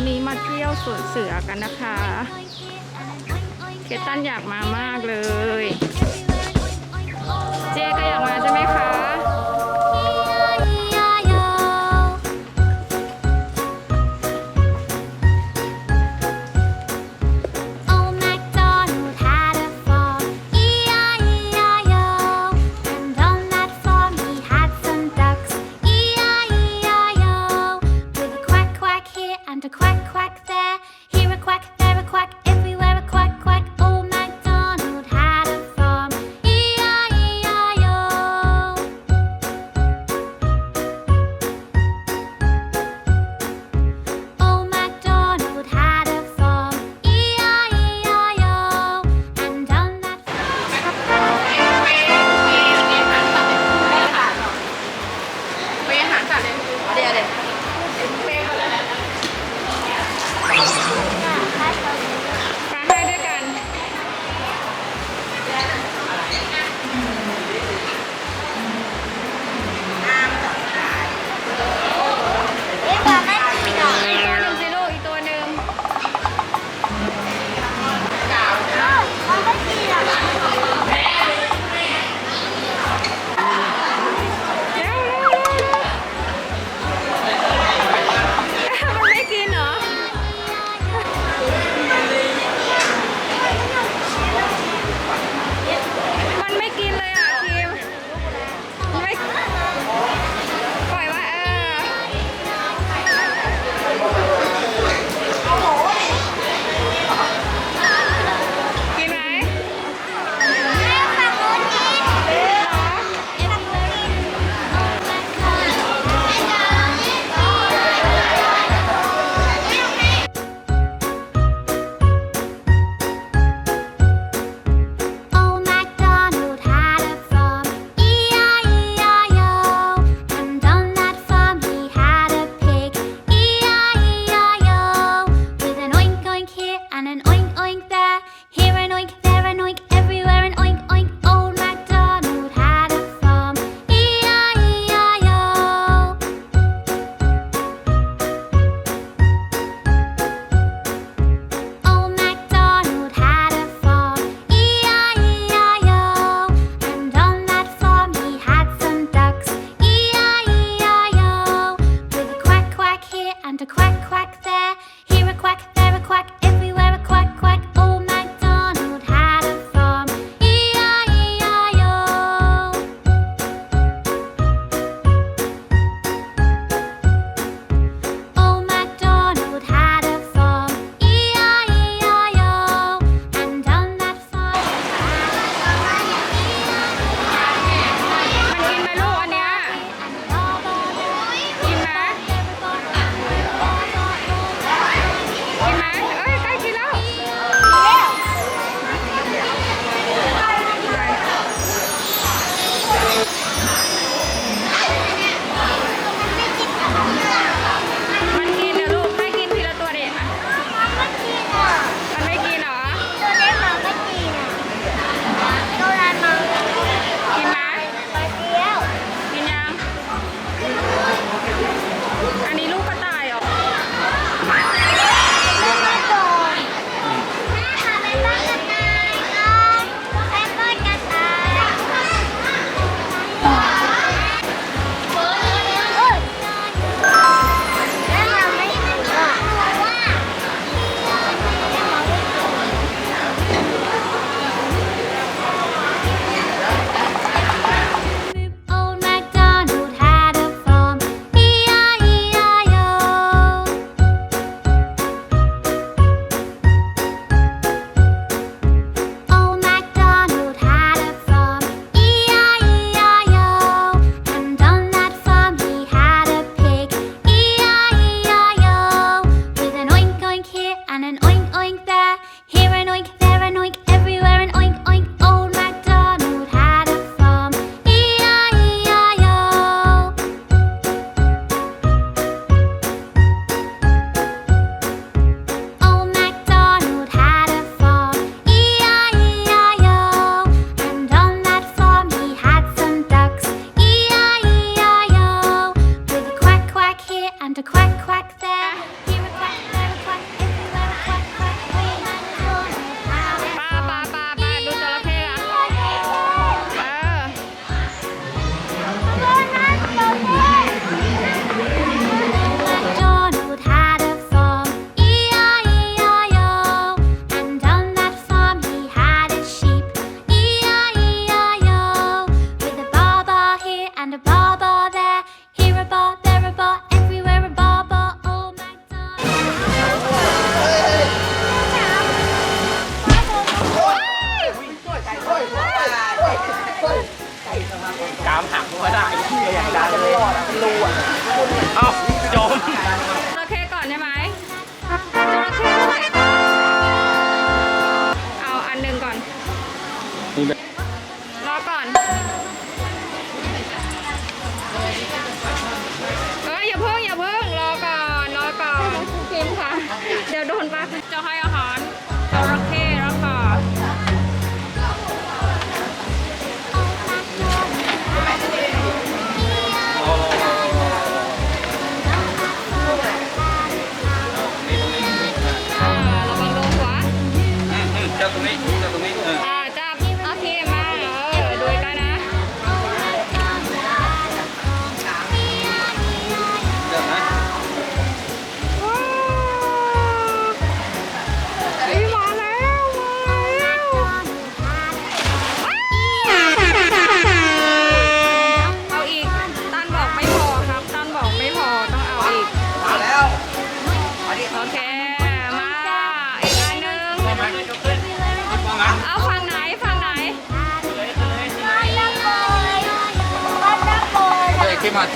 วันนี้มาเที่ยวสวนเสือกันนะคะ เคตันอยากมามากเลย เจก็อยากมาใช่ไหมคะ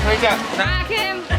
ใช่จ้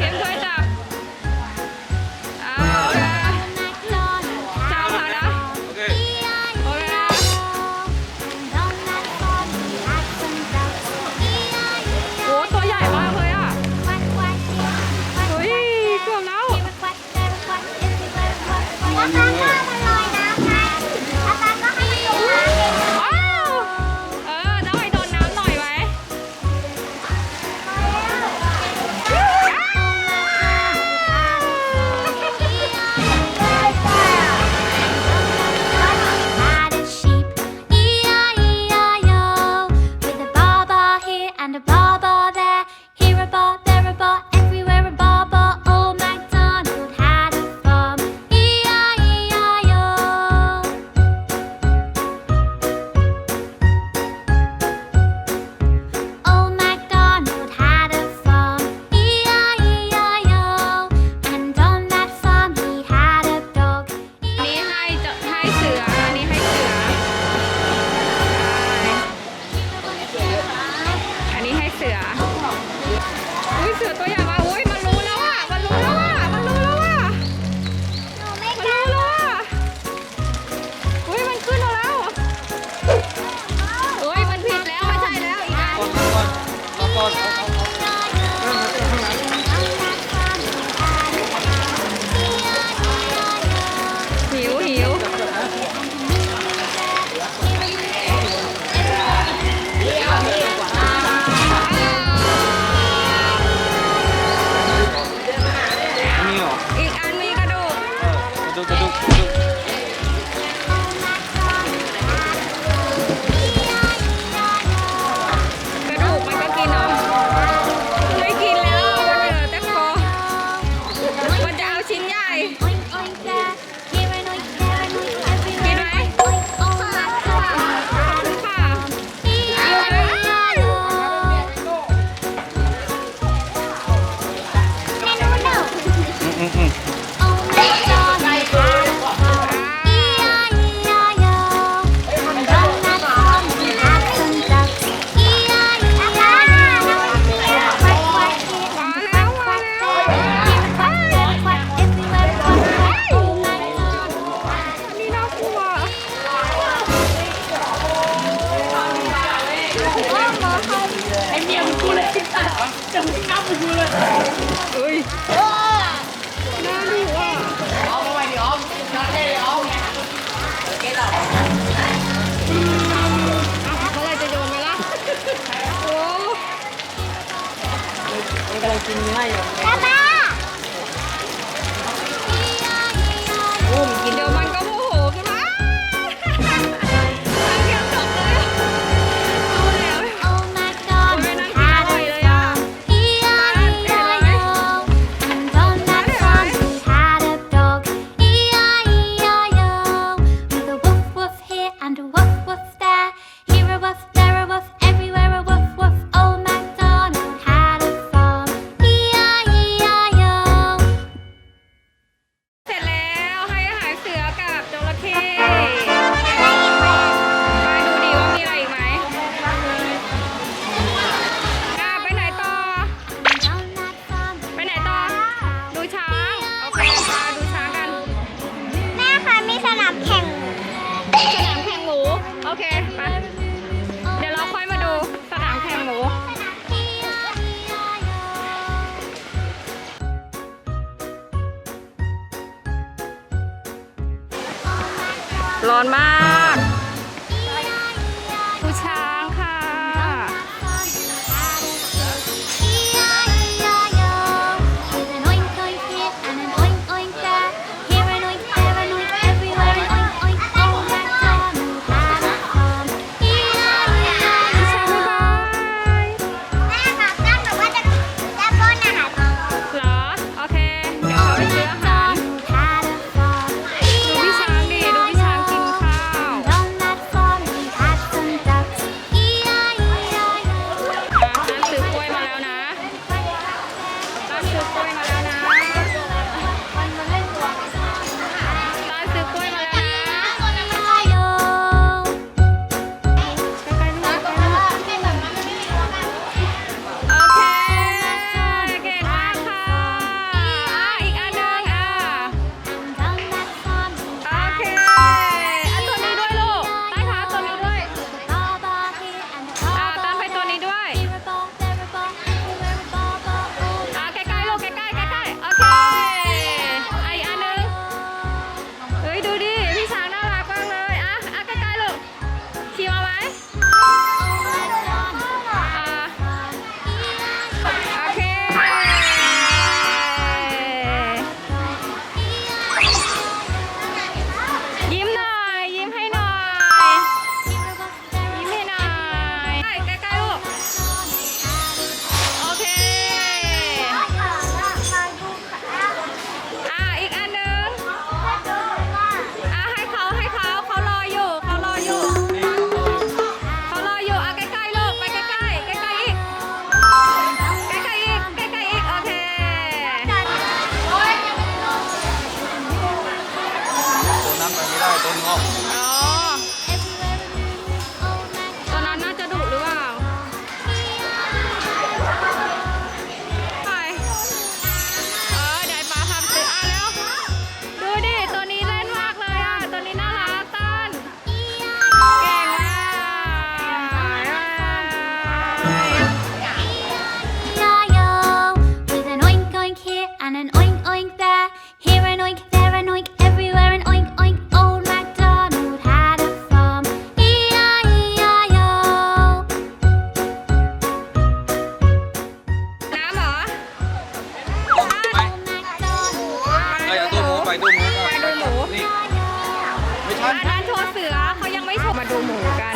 ละเขายังไม่ชมมาดูหมูกัน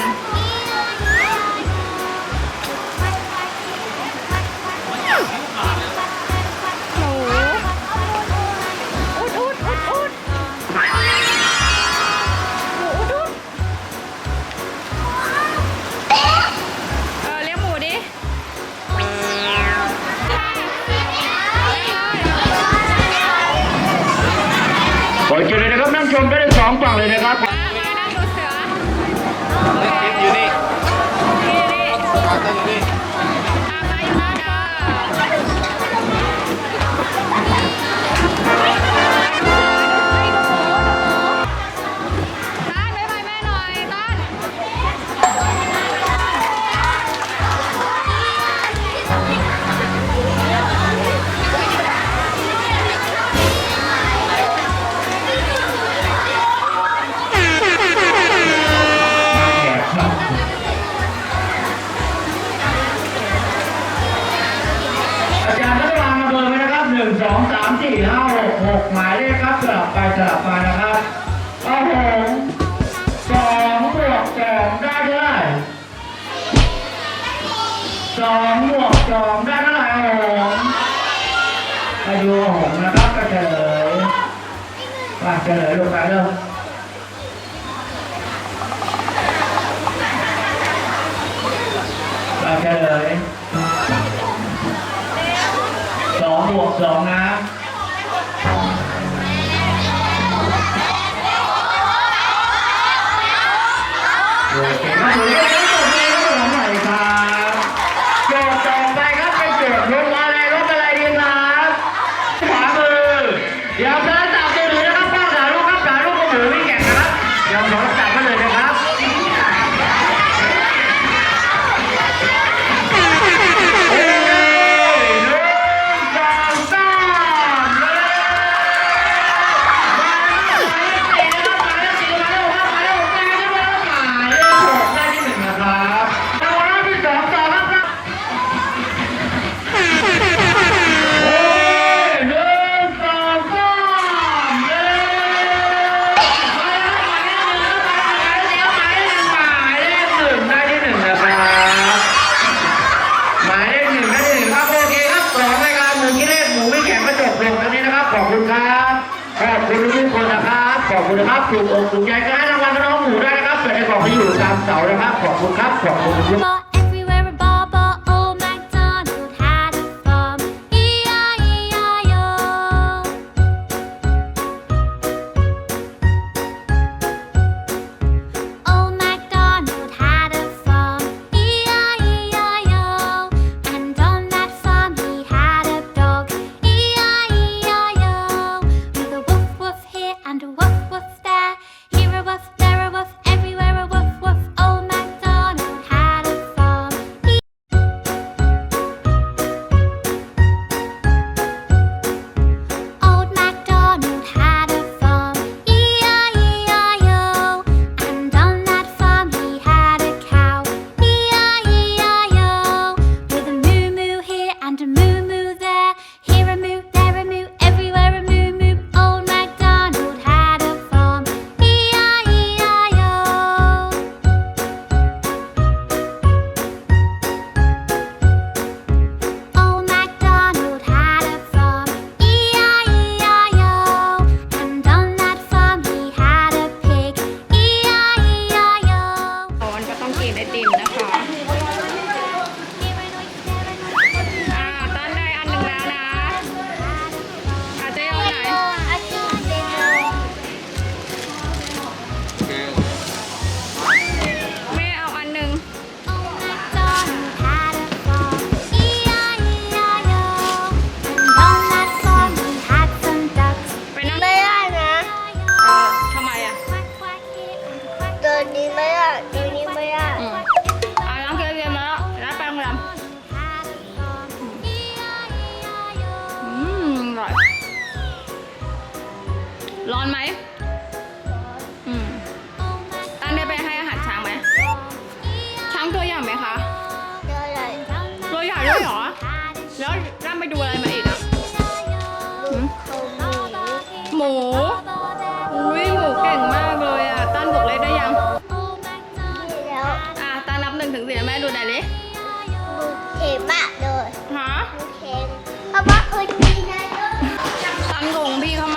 หมูอุดอุดอุดอุดหมูอุดอุดเออเลี้ยงหมูดิ ขอเชิญเลยนะครับนั่งชมได้ทั้งสองฝั่งเลยนะครับ สองได้เท่าไหร่สองบวกสองได้เท่าไหร่หงอายุหงนะครับก็เฉลยว่าเฉลยลงไปเลยว่าเฉลยสองบวกสองนะ สู่องค์ใหญ่ก็ให้รางวัลน้องหมูได้นะครับเปิดในกล่องที่อยู่ตามเสานะครับขอบคุณครับขอบคุณครับ ถึงสิแม่ดูไหน่อยดิดูเข็มอะเลยฮะดูเข็มเพราะว่าเคยกินนะเด้อ ตันงงพี่เข้ามา